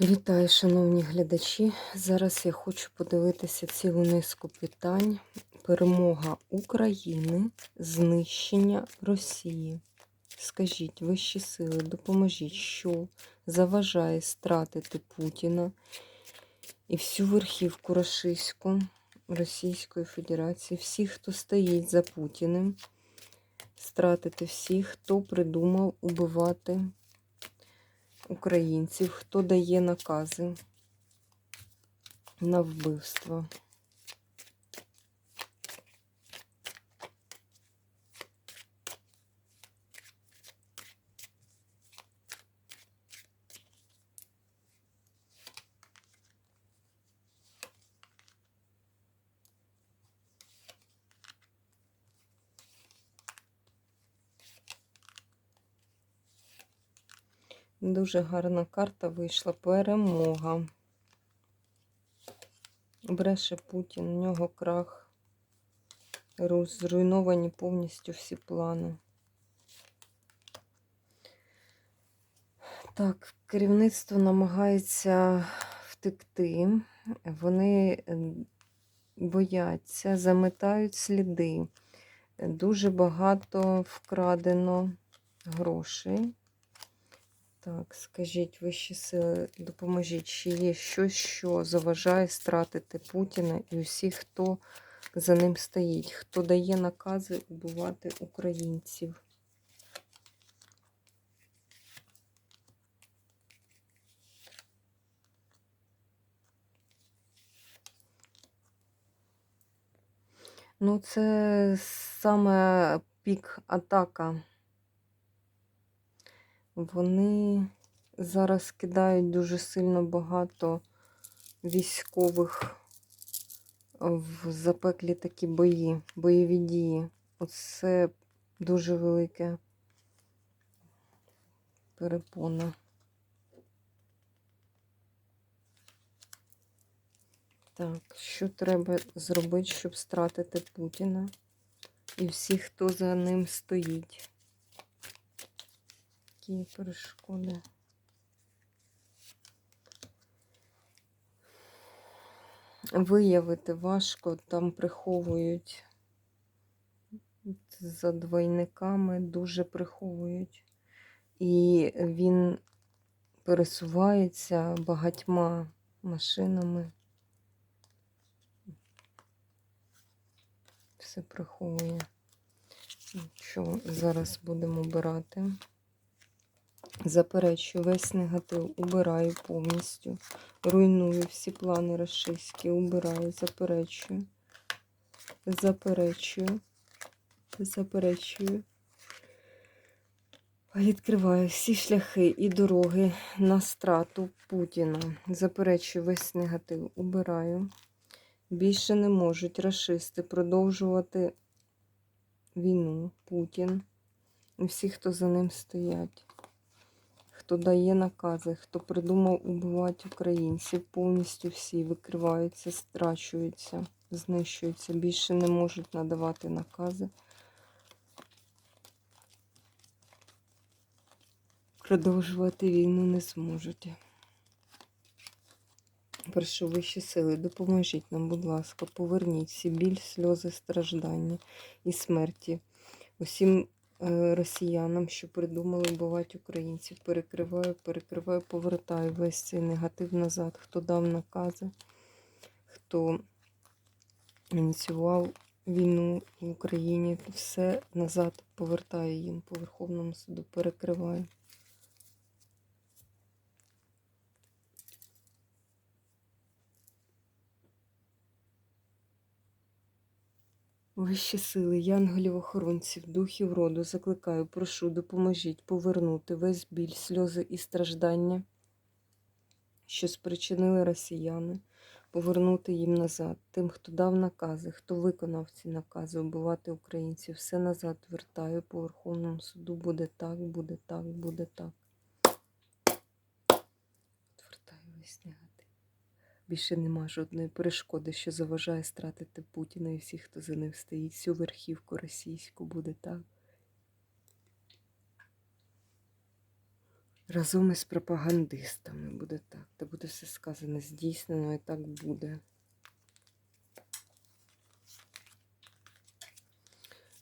Вітаю, шановні глядачі. Зараз я хочу подивитися цілу низку питань. Перемога України, знищення Росії. Скажіть, вищі сили, допоможіть, що заважає стратити Путіна і всю верхівку рашистську Російської Федерації, всіх, хто стоїть за Путіним, стратити всіх, хто придумав убивати українців, хто дає накази на вбивство. Дуже гарна карта вийшла. Перемога. Бреше Путін, у нього крах. Зруйновані повністю всі плани. Так, керівництво намагається втекти. Вони бояться, заметають сліди. Дуже багато вкрадено грошей. Так, скажіть, вищі сили, допоможіть, чи є щось, що заважає стратити Путіна і усіх, хто за ним стоїть, хто дає накази убивати українців. Ну, це саме пік атака. Вони зараз кидають дуже сильно багато військових в запеклі такі бої, бойові дії. Оце дуже велике перепона. Так, що треба зробити, щоб стратити Путіна і всіх, хто за ним стоїть? Які перешкоди? Виявити важко, там приховують за двойниками, дуже приховують. І він пересувається багатьма машинами. Все приховує. Що зараз будемо обирати? Заперечую весь негатив, убираю повністю. Руйную всі плани рашистські, убираю, заперечую. Заперечую. Заперечую. Відкриваю всі шляхи і дороги на страту Путіна. Заперечую весь негатив, убираю. Більше не можуть рашисти продовжувати війну Путін і всі, хто за ним стоять хто дає накази, хто придумав убивати українців, повністю всі викриваються, страчуються, знищуються, більше не можуть надавати накази. Продовжувати війну не зможуть. Прошу вищі сили, допоможіть нам, будь ласка, поверніть всі біль, сльози, страждання і смерті. Усім росіянам, що придумали вбивати українців. Перекриваю, перекриваю, повертаю весь цей негатив назад. Хто дав накази, хто ініціював війну в Україні, все назад повертаю їм по Верховному суду, перекриваю. Вищі сили, янголів-охоронців, духів роду, закликаю, прошу, допоможіть повернути весь біль, сльози і страждання, що спричинили росіяни, повернути їм назад, тим, хто дав накази, хто виконав ці накази, вбивати українців, все назад вертаю по Верховному суду. Буде так, буде так, буде так. Вертаю весь негатив. Більше нема жодної перешкоди, що заважає стратити Путіна і всіх, хто за ним стоїть. Всю верхівку російську буде так. Разом із пропагандистами буде так. Та буде все сказане, здійснено і так буде.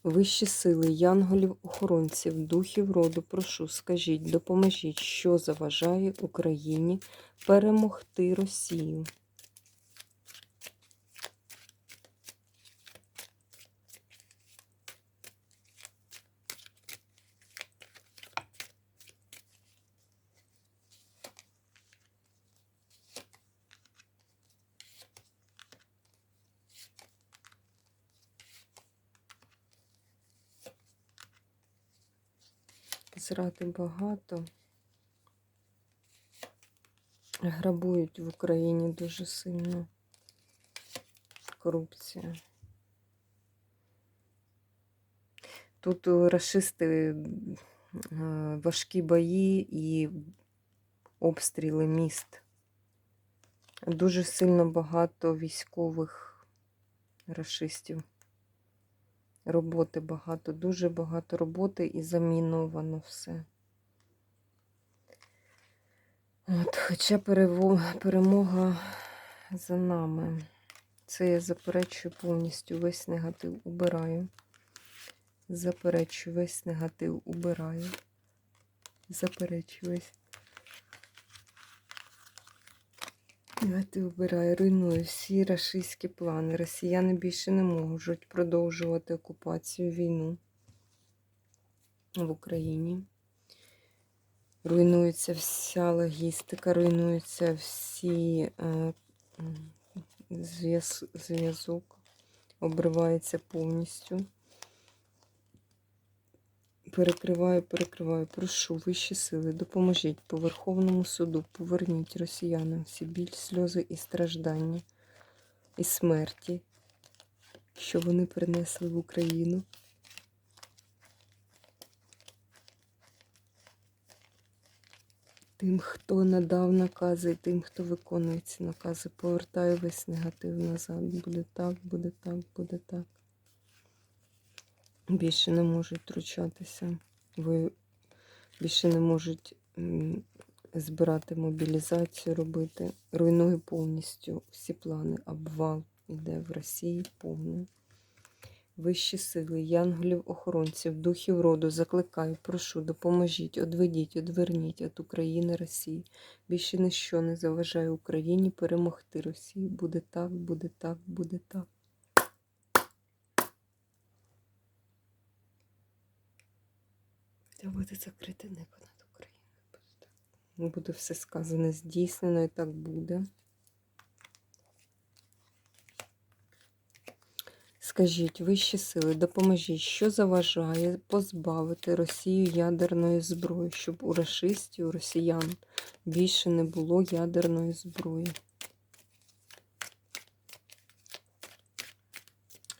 Вищі сили, янголів, охоронців, духів роду, прошу, скажіть, допоможіть, що заважає Україні перемогти Росію. Зради багато. Грабують в Україні дуже сильно. Корупція. Тут расисти е, важкі бої і обстріли міст. Дуже сильно багато військових рашистів. Роботи багато, дуже багато роботи і заміновано все. От, хоча перемога за нами. Це я заперечую повністю весь негатив убираю. Заперечую весь негатив убираю. Заперечую весь. Негатив убираю, руйную всі рашистські плани. Росіяни більше не можуть продовжувати окупацію війну в Україні. Руйнується вся логістика, руйнуються всі е, зв'язок, обривається повністю. Перекриваю, перекриваю. Прошу вищі сили, допоможіть по Верховному суду, поверніть росіянам всі біль, сльози і страждання, і смерті, що вони принесли в Україну. Тим, хто надав накази, і тим, хто виконує ці накази, повертаю весь негатив назад. Буде так, буде так, буде так. Більше не можуть втручатися. Ви більше не можуть збирати мобілізацію, робити. Руйнує повністю всі плани. Обвал іде в Росії повний. Вищі сили, янголів, охоронців, духів роду, закликаю, прошу, допоможіть, одведіть, одверніть від України Росії. Більше ніщо не заважає Україні перемогти Росію. Буде так, буде так, буде так. Та буде закрите небо над Україною. Буде все сказане, здійснено і так буде. Скажіть, вищі сили, допоможіть, що заважає позбавити Росію ядерної зброї, щоб у рашистів, у росіян більше не було ядерної зброї.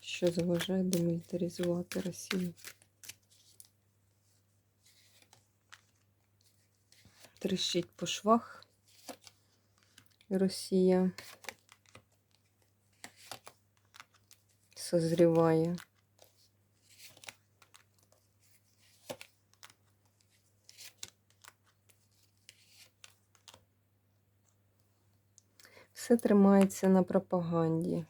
Що заважає демілітаризувати Росію? Трещить по швах Росія. Созріває. Все тримається на пропаганді.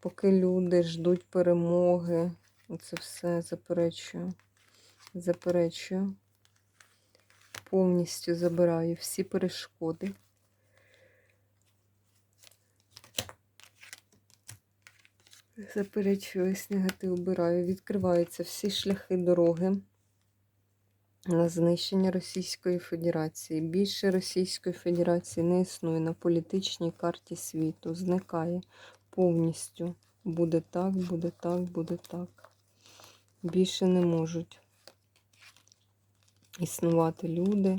Поки люди ждуть перемоги, оце все заперечую. Заперечую. Повністю забираю всі перешкоди. Заперечую весь негатив убираю. Відкриваються всі шляхи дороги на знищення Російської Федерації. Більше Російської Федерації не існує на політичній карті світу. Зникає повністю. Буде так, буде так, буде так. Більше не можуть існувати люди.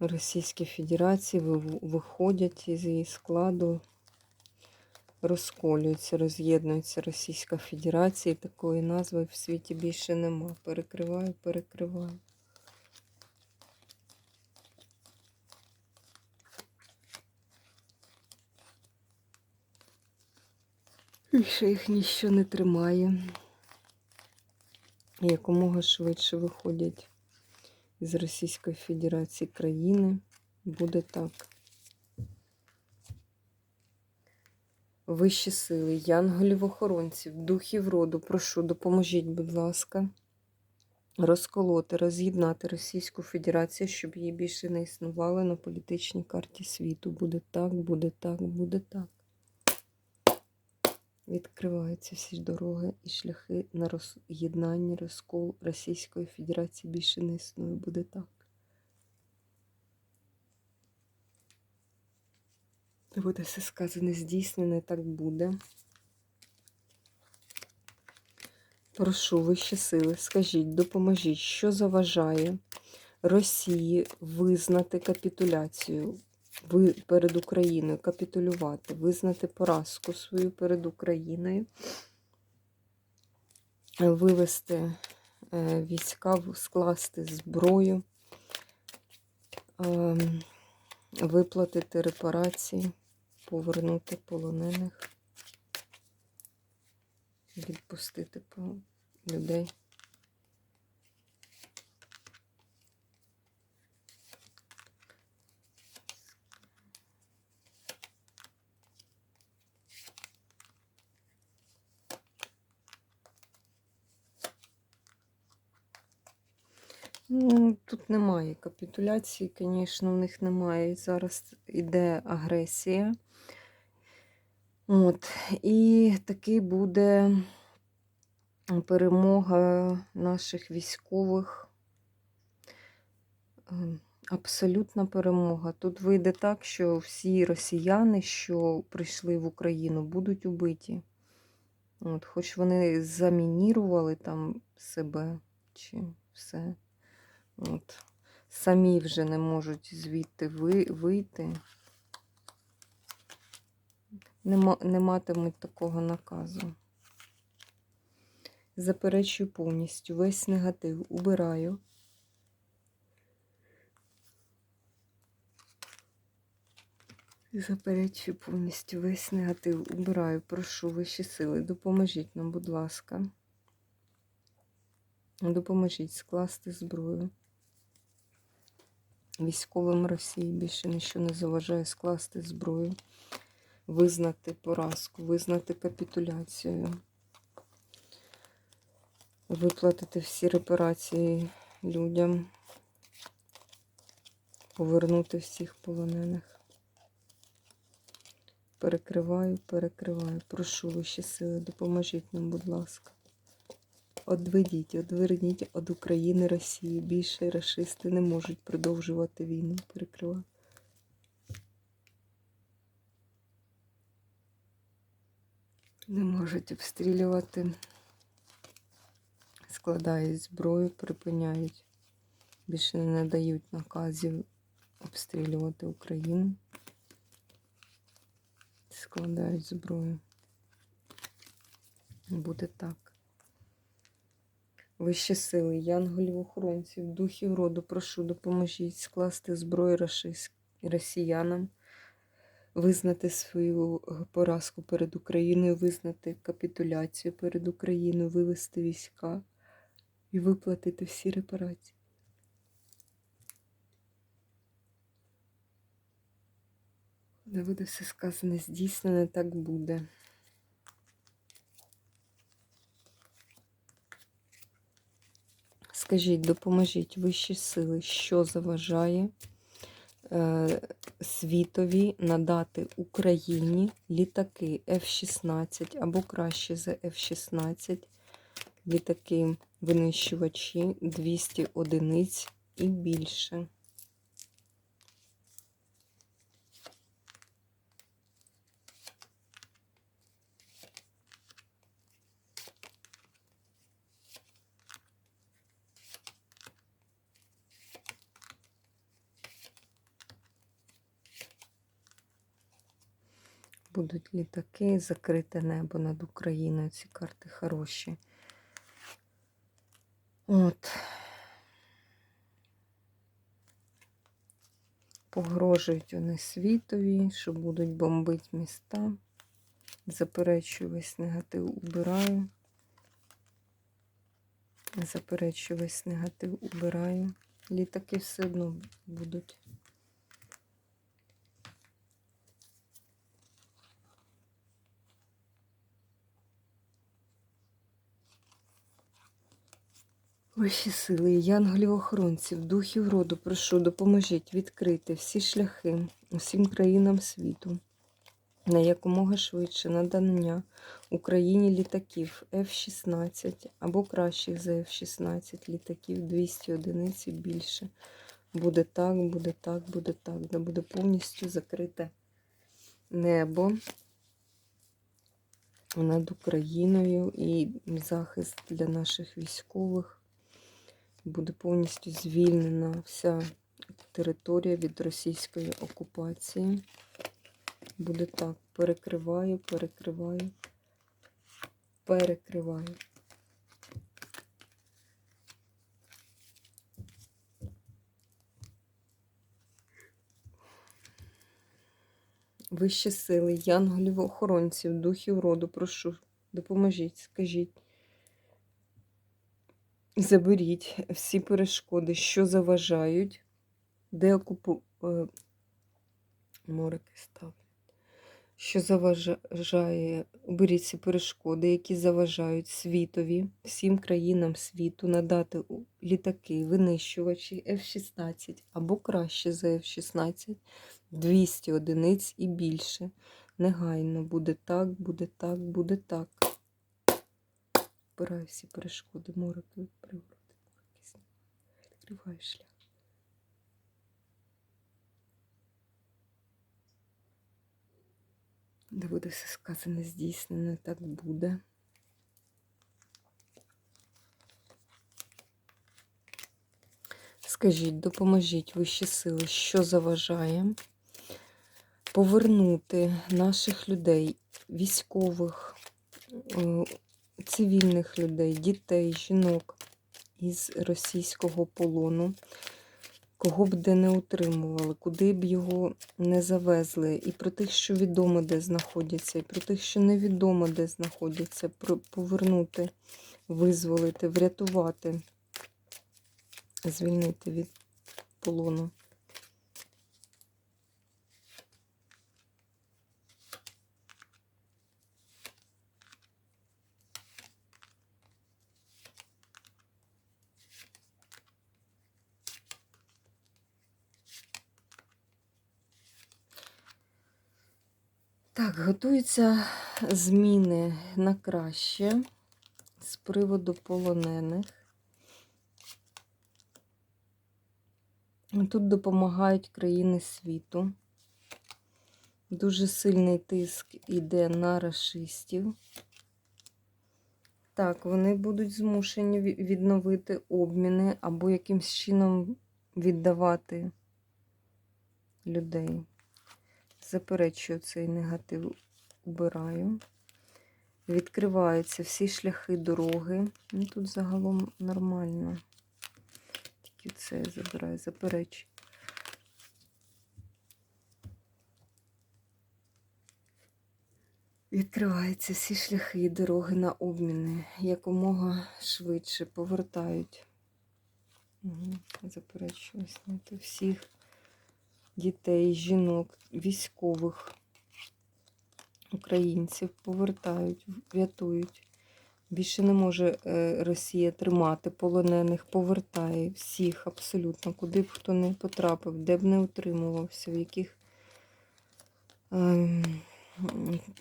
Російській Федерації виходять із її складу, розколюються, роз'єднується Російська Федерація. Такої назви в світі більше нема. Перекриваю, перекриваю. Більше їх ніщо не тримає. Якомога швидше виходять з Російської Федерації країни. буде так. Вищі сили, янголів-охоронців, духів роду, прошу, допоможіть, будь ласка, розколоти, роз'єднати Російську Федерацію, щоб її більше не існувало на політичній карті світу. Буде так, буде так, буде так. Відкриваються всі дороги і шляхи на роз'єднання, розкол Російської Федерації більше не існує. Буде так. Буде все сказане, здійснене, так буде. Прошу вищі сили, скажіть, допоможіть, що заважає Росії визнати капітуляцію ви перед Україною, капітулювати, визнати поразку свою перед Україною, вивести е, війська, скласти зброю, ем, виплатити репарації, повернути полонених, відпустити людей. Ну, тут немає капітуляції, звісно, в них немає. Зараз іде агресія. От. І таки буде перемога наших військових. Ем, Абсолютна перемога. Тут вийде так, що всі росіяни, що прийшли в Україну, будуть убиті. От, хоч вони замінірували там себе чи все. От. Самі вже не можуть звідти ви, вийти. Нема, не матимуть такого наказу. Заперечую повністю весь негатив убираю. Заперечую повністю весь негатив убираю. Прошу вищі сили. Допоможіть нам, будь ласка. Допоможіть скласти зброю. Військовим Росії більше нічого не заважає скласти зброю, визнати поразку, визнати капітуляцію, виплатити всі репарації людям, повернути всіх полонених. Перекриваю, перекриваю. Прошу вищі сили, допоможіть нам, будь ласка. Одведіть, одверніть від України Росії. Більше расисти не можуть продовжувати війну. Перекриваю. Не можуть обстрілювати. Складають зброю, припиняють. Більше не надають наказів обстрілювати Україну. Складають зброю. Буде так. Вищі сили, янголів, охоронців, духів роду, прошу, допоможіть скласти зброю росіянам, визнати свою е, поразку перед Україною, визнати капітуляцію перед Україною, вивести війська і виплатити всі репарації. Буде все сказане, здійснене, так буде. Скажіть, допоможіть вищі сили, що заважає е, світові надати Україні літаки F-16 або краще за F-16, літаки винищувачі 200 одиниць і більше. Будуть літаки, закрите небо над Україною. Ці карти хороші. От. Погрожують вони світові, що будуть бомбити міста. Заперечую весь негатив убираю. Заперечую весь негатив убираю. Літаки все одно будуть. Вищі сили, янголів охоронців, духів роду, прошу, допоможіть відкрити всі шляхи усім країнам світу на якомога швидше надання Україні літаків F-16 або кращих за F-16 літаків 200 одиниць і більше. Буде так, буде так, буде так. Да буде повністю закрите небо над Україною і захист для наших військових. Буде повністю звільнена вся територія від російської окупації. Буде так. Перекриваю, перекриваю, перекриваю. Вищі сили, янголів, охоронців, духів роду, прошу, допоможіть, скажіть. Заберіть всі перешкоди, що заважають, де окупу... е, морики ставлять, що заважає, уберіть ці перешкоди, які заважають світові, всім країнам світу надати літаки, винищувачі F-16 або краще за F-16, 200 одиниць і більше. Негайно буде так, буде так, буде так. Вбираю всі перешкоди, морики, привороти, морики, відкриваю шлях. Де буде все сказане, здійснене, так буде. Скажіть, допоможіть вищі сили, що заважає повернути наших людей, військових, цивільних людей, дітей, жінок із російського полону, кого б де не утримували, куди б його не завезли, і про тих, що відомо, де знаходяться, і про тих, що невідомо, де знаходяться, повернути, визволити, врятувати, звільнити від полону. Так, готуються зміни на краще з приводу полонених. Тут допомагають країни світу. Дуже сильний тиск іде на расистів. Так, вони будуть змушені відновити обміни або якимсь чином віддавати людей. Заперечую цей негатив, убираю. Відкриваються всі шляхи дороги. Ну, тут загалом нормально. Тільки це я забираю, заперечую. Відкриваються всі шляхи і дороги на обміни. Якомога швидше повертають. Угу. Заперечую зняти всіх дітей, жінок, військових, українців повертають, рятують. Більше не може е, Росія тримати полонених, повертає всіх абсолютно, куди б хто не потрапив, де б не утримувався, в яких ем,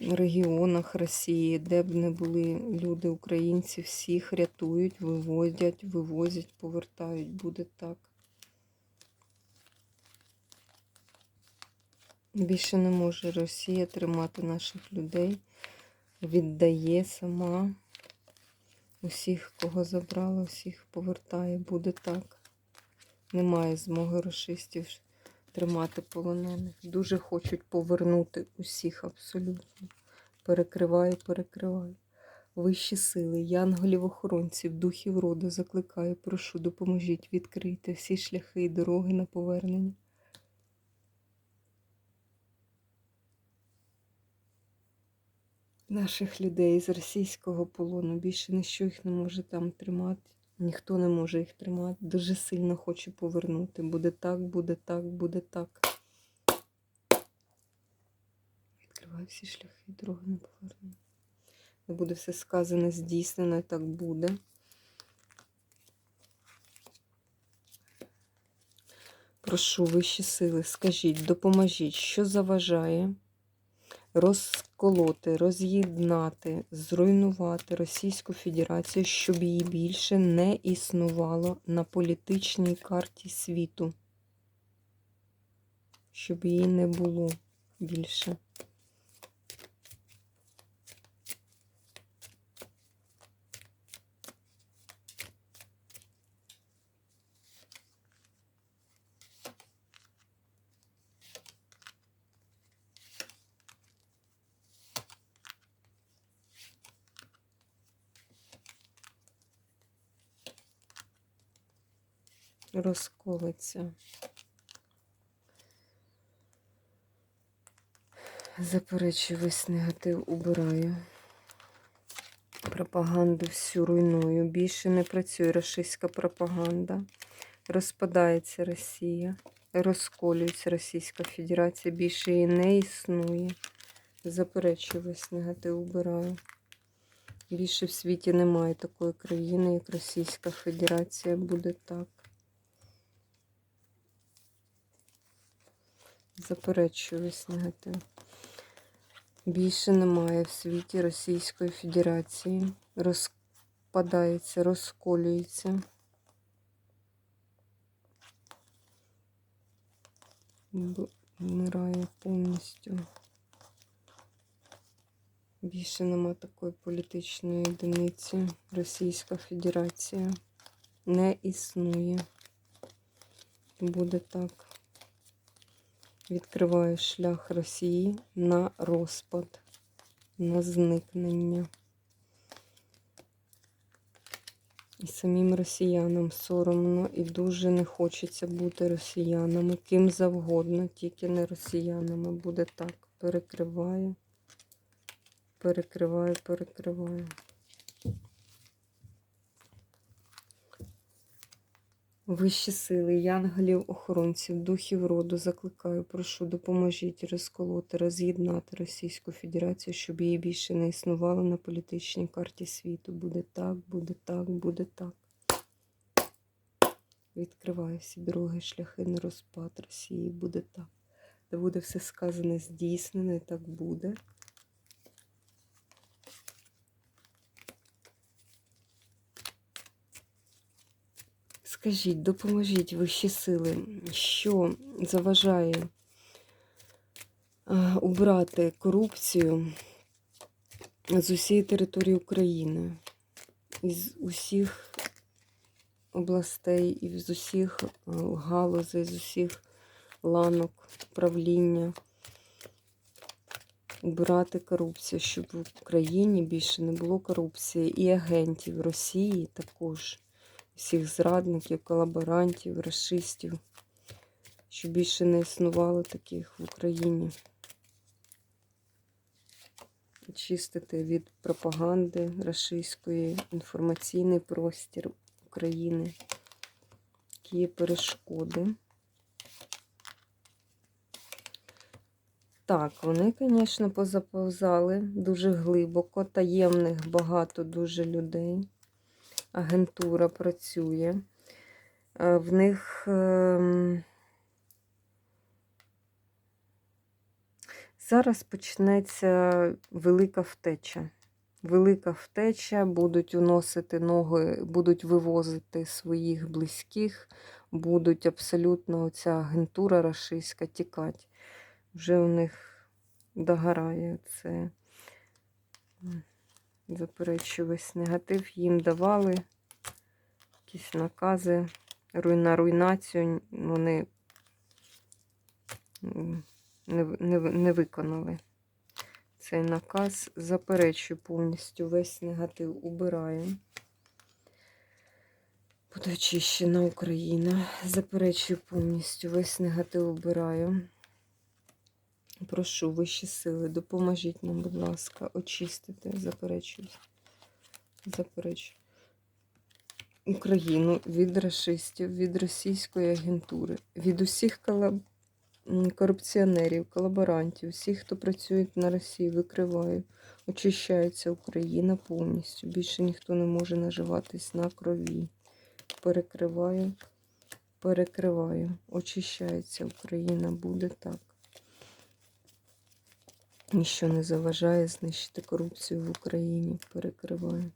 регіонах Росії, де б не були люди, українці, всіх рятують, вивозять, вивозять, повертають. Буде так. Більше не може Росія тримати наших людей, віддає сама. Усіх, кого забрала, усіх повертає. Буде так. Немає змоги расистів тримати полонених. Дуже хочуть повернути усіх абсолютно. Перекриваю, перекриваю. Вищі сили, янголів-охоронців, духів роду закликаю, прошу, допоможіть відкрити всі шляхи і дороги на повернення. наших людей з російського полону. Більше ніщо їх не може там тримати. Ніхто не може їх тримати. Дуже сильно хочу повернути. Буде так, буде так, буде так. Відкриваю всі шляхи, дороги не поверну. Не буде все сказане, здійснено, так буде. Прошу вищі сили, скажіть, допоможіть, що заважає розколоти, роз'єднати, зруйнувати Російську Федерацію, щоб її більше не існувало на політичній карті світу. Щоб її не було більше. Розколиться. Заперечую весь негатив убираю. Пропаганду всю руйную. Більше не працює рашистська пропаганда. Розпадається Росія. Розколюється Російська Федерація. Більше її не існує. Заперечую весь негатив убираю. Більше в світі немає такої країни, як Російська Федерація. Буде так. Заперечую весь негатив. Більше немає в світі Російської Федерації. Розпадається, розколюється. Вмирає повністю. Більше нема такої політичної одиниці. Російська Федерація не існує. Буде так відкриває шлях Росії на розпад, на зникнення. І самим росіянам соромно і дуже не хочеться бути росіянами, ким завгодно, тільки не росіянами. Буде так. Перекриваю, перекриваю, перекриваю. Вищі сили, янголів, охоронців, духів роду закликаю, прошу, допоможіть розколоти, роз'єднати Російську Федерацію, щоб її більше не існувало на політичній карті світу. Буде так, буде так, буде так. Відкриваю всі дороги, шляхи на розпад Росії. Буде так. Де буде все сказане, здійснене, так буде. Скажіть, допоможіть вищі сили, що заважає е, убрати корупцію з усієї території України, із усіх областей, і з усіх е, галузей, з усіх ланок правління. Убирати корупцію, щоб в Україні більше не було корупції і агентів Росії також всіх зрадників, колаборантів, расистів, щоб більше не існувало таких в Україні. Очистити від пропаганди рашистської інформаційний простір України, які є перешкоди. Так, вони, звісно, позаповзали дуже глибоко, таємних багато дуже людей агентура працює. Е, В них ем, зараз почнеться велика втеча. Велика втеча, будуть уносити ноги, будуть вивозити своїх близьких, будуть абсолютно оця агентура рашистська тікати. Вже у них догорає це. Заперечую весь негатив. Їм давали якісь накази на руйнацію. Вони не, не, не виконали цей наказ. Заперечую повністю весь негатив убираю. Буде очищена Україна. Заперечую повністю весь негатив убираю. Прошу вищі сили, допоможіть нам, будь ласка, очистити, заперечую. Заперечую. Україну від расистів, від російської агентури, від усіх колаб... корупціонерів, колаборантів, всіх, хто працює на Росії, викриваю. Очищається Україна повністю. Більше ніхто не може наживатись на крові. Перекриваю, перекриваю. Очищається Україна, буде так. Ніщо не заважає знищити корупцію в Україні. Перекриваю.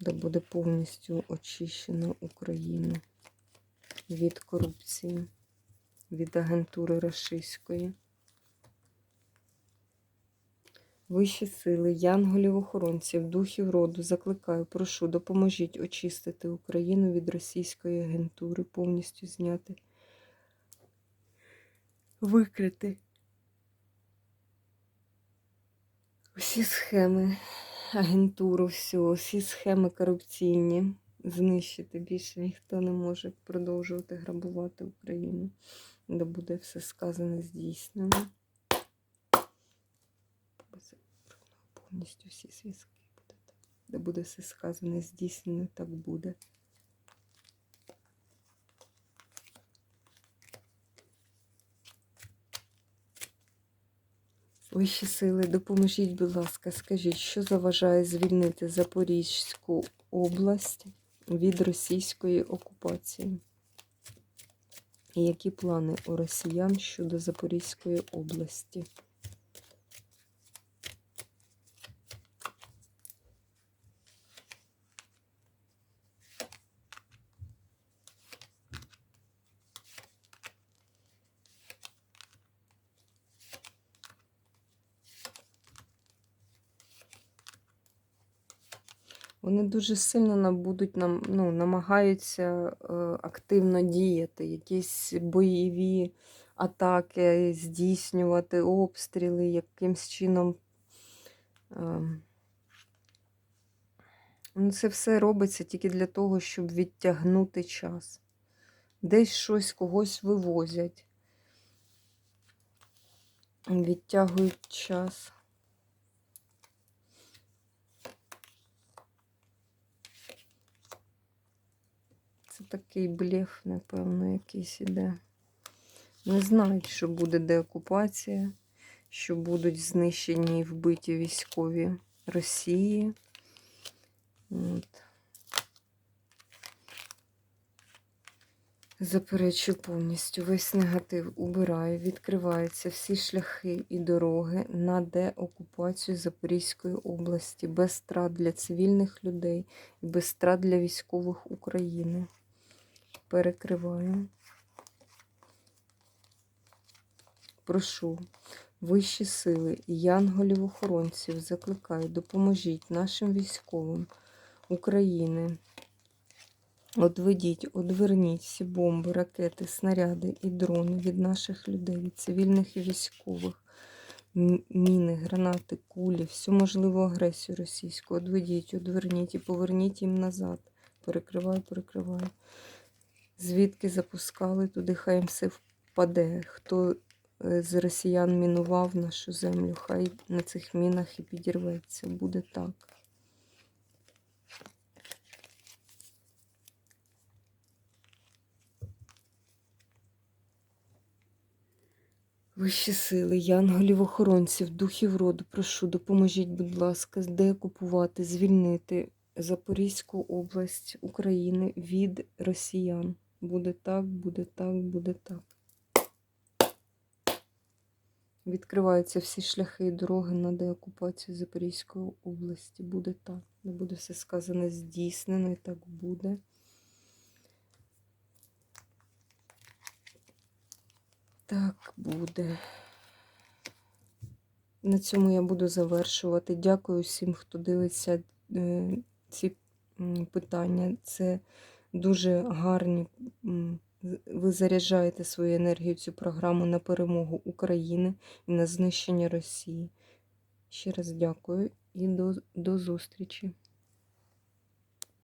Да буде повністю очищена Україна від корупції, від агентури рашистської. Вищі сили, янголів-охоронців, духів роду закликаю, прошу, допоможіть очистити Україну від російської агентури, повністю зняти, викрити усі схеми, агентуру, всю, всі схеми корупційні. Знищити більше ніхто не може продовжувати грабувати Україну, де буде все сказане здійснено. Повністю всі зв'язки буде. Де буде все сказане, здійснено, так буде. Вищі сили, допоможіть, будь ласка, скажіть, що заважає звільнити Запорізьку область від російської окупації? І які плани у росіян щодо Запорізької області? Вони дуже сильно будуть нам, ну, намагаються е, активно діяти, якісь бойові атаки здійснювати, обстріли, якимсь чином. Е, ну, це все робиться тільки для того, щоб відтягнути час. Десь щось когось вивозять, відтягують час. Такий блеф, напевно, якийсь іде. Не знають, що буде деокупація, що будуть знищені і вбиті військові Росії. От. Заперечу повністю весь негатив убираю, відкриваються всі шляхи і дороги на деокупацію Запорізької області без страт для цивільних людей і без страт для військових України перекриваю. Прошу вищі сили і янголів-охоронців закликаю, допоможіть нашим військовим України. Одведіть, одверніть всі бомби, ракети, снаряди і дрони від наших людей, від цивільних і військових, міни, гранати, кулі, всю можливу агресію російську. Одведіть, одверніть і поверніть їм назад. Перекриваю, перекриваю звідки запускали туди, хай все впаде. Хто е, з росіян мінував нашу землю, хай на цих мінах і підірветься. Буде так. Вищі сили, янголів, охоронців, духів роду, прошу, допоможіть, будь ласка, деокупувати, звільнити Запорізьку область України від росіян. Буде так, буде так, буде так. Відкриваються всі шляхи і дороги на деокупацію Запорізької області. Буде так. Не буде все сказане здійснено і так буде. Так буде. На цьому я буду завершувати. Дякую всім, хто дивиться е, ці питання. Це дуже гарні. Ви заряджаєте свою енергію цю програму на перемогу України і на знищення Росії. Ще раз дякую і до, до зустрічі.